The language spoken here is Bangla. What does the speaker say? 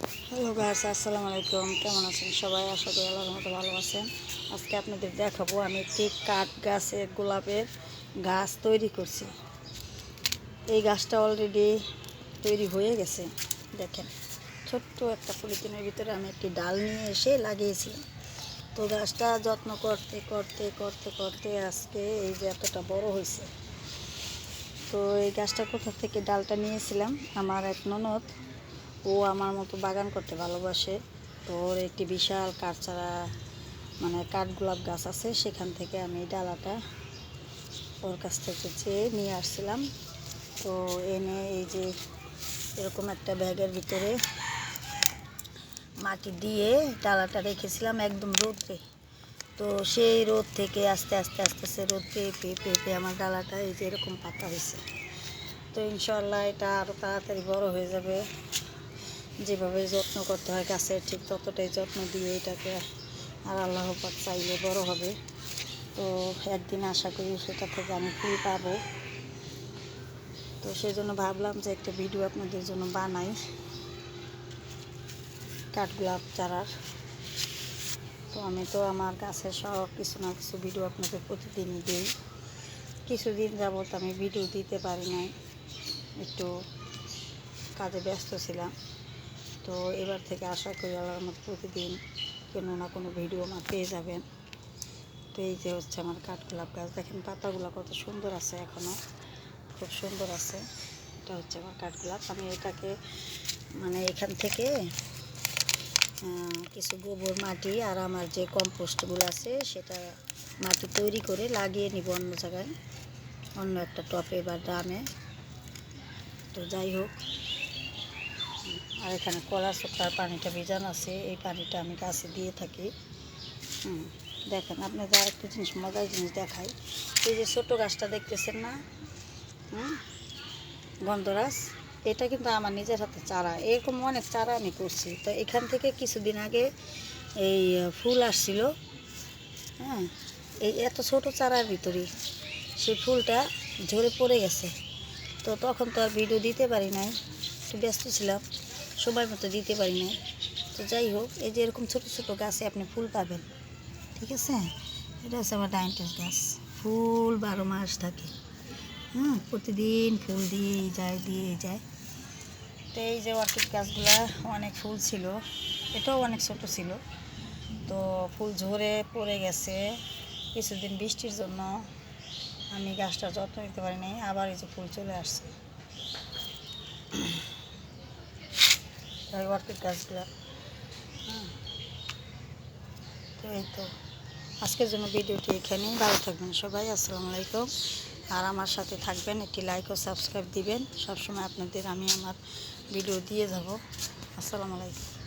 হ্যালো গাছ আসসালামু আলাইকুম। কেমন আছেন সবাই? আশা করি আল্লাহর মতো ভালো আছেন। আজকে আপনাদের দেখাবো আমি একটি কাঠ গাছের গোলাপের গাছ তৈরি করছি। এই গাছটা অলরেডি তৈরি হয়ে গেছে। দেখেন, ছোট্ট একটা পলিথিনের ভিতরে আমি একটি ডাল নিয়ে এসে লাগিয়েছিলাম। তো গাছটা যত্ন করতে করতে করতে করতে আজকে এই যে এতটা বড় হয়েছে। তো এই গাছটা কোথা থেকে ডালটা নিয়েছিলাম? আমার এক ননদ। ও আমার মতো বাগান করতে ভালোবাসে। তো ওর একটি বিশাল কাঠচারা মানে কাঠগোলাপ গাছ আছে, সেখান থেকে আমি ডালাটা ওর কাছ থেকে চেয়ে নিয়ে আসছিলাম। তো এনে এই যে এরকম একটা ব্যাগের ভিতরে মাটি দিয়ে ডালাটা রেখেছিলাম একদম রোদে তো সেই রোদ থেকে আস্তে আস্তে আস্তে আস্তে রোদ পেয়ে পেয়ে পেয়ে পেয়ে আমার ডালাটা এই যে এরকম পাতা হয়েছে। তো ইনশাল্লাহ এটা আরও তাড়াতাড়ি বড় হয়ে যাবে। যেভাবে যত্ন করতে হয় গাছের ঠিক ততটাই যত্ন দিয়ে এটাকে আর আল্লাহ পাক চাইলে বড় হবে। তো একদিন আশা করি সেটা থেকে আমি ফুল পাবো। তো সেই জন্য ভাবলাম যে একটা ভিডিও আপনাদের জন্য বানাই। কাঠগোলাপ চারার। তো আমি তো আমার গাছের সব কিছু না কিছু ভিডিও আপনাদের প্রতিদিনই দিই। কিছুদিন যাবত আমি ভিডিও দিতে পারি নাই। একটু কাজে ব্যস্ত ছিলাম। তো এবার থেকে আশা করি আল্লাহর মতো প্রতিদিন কোনো না কোনো ভিডিও আমার পেয়ে যাবেন। তো এই যে হচ্ছে আমার কাঠগোলাপ গাছ, দেখেন পাতাগুলো কত সুন্দর আছে এখনও খুব সুন্দর আছে। এটা হচ্ছে আমার কাঠগোলাপ। আমি এটাকে মানে এখান থেকে কিছু গোবর, মাটি আর আমার যে কম্পোস্টগুলো আছে সেটা মাটি তৈরি করে লাগিয়ে নিব অন্য জায়গায়, অন্য একটা টপে বা ড্রামে। তো যাই হোক আর এখানে কলা শুকার পানিটা ভেজানো আছে, এই পানিটা আমি গাছে দিয়ে থাকি। দেখেন, আপনাদের আরেকটা জিনিস, মজার জিনিস দেখাই। এই যে ছোটো গাছটা দেখতেছেন না? গন্ধরাজ, এটা কিন্তু আমার নিজের হাতে চারা। এরকম অনেক চারা আমি করছি। তো এখান থেকে কিছুদিন আগে এই ফুল আসছিল। হ্যাঁ এই এত ছোট চারার ভিতরেই সেই ফুলটা ঝরে পড়ে গেছে। তো তখন তো আর ভিডিও দিতে পারি নাই। একটু ব্যস্ত ছিলাম। সময় মতো দিতে পারি না তো যাই হোক, এই যে এরকম ছোট ছোট গাছে আপনি ফুল পাবেন, ঠিক আছে? এটা হচ্ছে আমার ডাইনটেস গাছ। ফুল বারো মাস থাকে। হ্যাঁ প্রতিদিন ফুল দিয়েই যায় দিয়েই যায়। তো এই যে অর্কিড গাছগুলা, অনেক ফুল ছিল। এটাও অনেক ছোট ছিল। তো ফুল ঝরে পড়ে গেছে। কিছুদিন বৃষ্টির জন্য আমি গাছটা যত্ন নিতে পারি নাই। আবার এই যে ফুল চলে আসছে। এই অর্কিড তো এই তো। আজকের জন্য ভিডিওটি এখানেই ভালো থাকবেন সবাই, আসসালামু আলাইকুম। আর আমার সাথে থাকবেন, একটি লাইক ও সাবস্ক্রাইব দিবেন। সবসময় আপনাদের আমি আমার ভিডিও দিয়ে যাব। আসসালামু আলাইকুম।